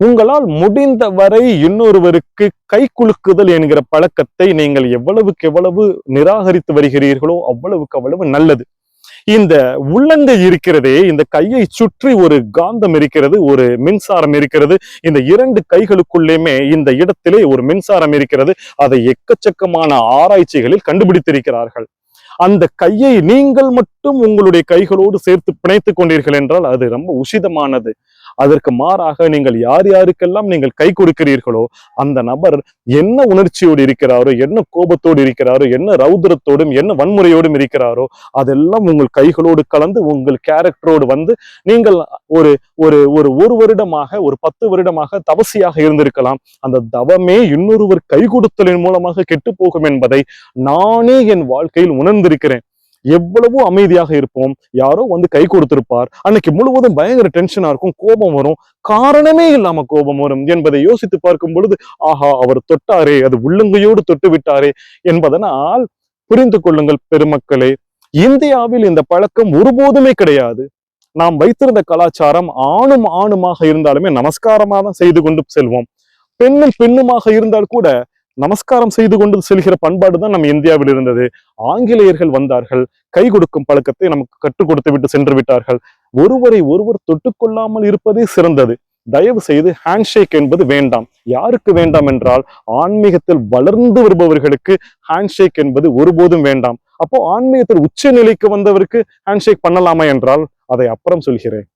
உங்களால் முடிந்த வரை இன்னொருவருக்கு கை குலுக்குதல் என்கிற பழக்கத்தை நீங்கள் எவ்வளவுக்கு எவ்வளவு நிராகரித்து வருகிறீர்களோ அவ்வளவுக்கு அவ்வளவு நல்லது. இந்த உள்ளங்கை இருக்கிறதே இந்த கையை சுற்றி ஒரு காந்தம் இருக்கிறது ஒரு மின்சாரம் இருக்கிறது. இந்த இரண்டு கைகளுக்குள்ளேயுமே இந்த இடத்திலே ஒரு மின்சாரம் இருக்கிறது. அதை எக்கச்சக்கமான ஆராய்ச்சிகளில் கண்டுபிடித்திருக்கிறார்கள். அந்த கையை நீங்கள் மட்டும் உங்களுடைய கைகளோடு சேர்த்து பிணைத்துக் கொண்டீர்கள் என்றால் அது ரொம்ப உசிதமானது. அதற்கு மாறாக நீங்கள் யார் யாருக்கெல்லாம் நீங்கள் கை கொடுக்கிறீர்களோ அந்த நபர் என்ன உணர்ச்சியோடு இருக்கிறாரோ என்ன கோபத்தோடு இருக்கிறாரோ என்ன ரௌத்ரத்தோடும் என்ன வன்முறையோடும் இருக்கிறாரோ அதெல்லாம் உங்கள் கைகளோடு கலந்து உங்கள் கேரக்டரோடு வந்து நீங்கள் ஒரு ஒரு ஒரு ஒரு வருடமாக ஒரு பத்து வருடமாக தவசியாக இருந்திருக்கலாம். அந்த தவமே இன்னொருவர் கை கொடுத்தலின் மூலமாக கெட்டு போகும் என்பதை நானே என் வாழ்க்கையில் உணர்ந்திருக்கிறேன். எவ்வளவோ அமைதியாக இருப்போம். யாரோ வந்து கை கொடுத்திருப்பார். அன்னைக்கு முழுவதும் பயங்கர டென்ஷனா இருக்கும். கோபம் வரும். காரணமே இல்லாம கோபம் வரும் என்பதை யோசித்து பார்க்கும் பொழுது ஆஹா அவர் தொட்டாரே அது உள்ளங்கையோடு தொட்டு விட்டாரே என்பதனால் புரிந்து கொள்ளுங்கள் பெருமக்களே இந்தியாவில் இந்த பழக்கம் ஒருபோதுமே கிடையாது. நாம் வைத்திருந்த கலாச்சாரம் ஆணும் ஆணுமாக இருந்தாலுமே நமஸ்காரமாக தான் செய்து கொண்டு செல்வோம். பெண்ணும் பெண்ணுமாக இருந்தால் கூட நமஸ்காரம் செய்து கொண்டு செல்கிற பண்பாடு தான் நம்ம இந்தியாவில் இருந்தது. ஆங்கிலேயர்கள் வந்தார்கள் கை கொடுக்கும் பழக்கத்தை நமக்கு கற்றுக் கொடுத்து விட்டு சென்று விட்டார்கள். ஒருவரை ஒருவர் தொட்டுக்கொள்ளாமல் இருப்பதே சிறந்தது. தயவு செய்து ஹேண்ட்ஷேக் என்பது வேண்டாம். யாருக்கு வேண்டாம் என்றால் ஆன்மீகத்தில் வளர்ந்து வருபவர்களுக்கு ஹேண்ட்ஷேக் என்பது ஒருபோதும் வேண்டாம். அப்போ ஆன்மீகத்தில் உச்ச நிலைக்கு வந்தவருக்கு ஹேண்ட்ஷேக் பண்ணலாமா என்றால் அதை அப்புறம் சொல்கிறேன்.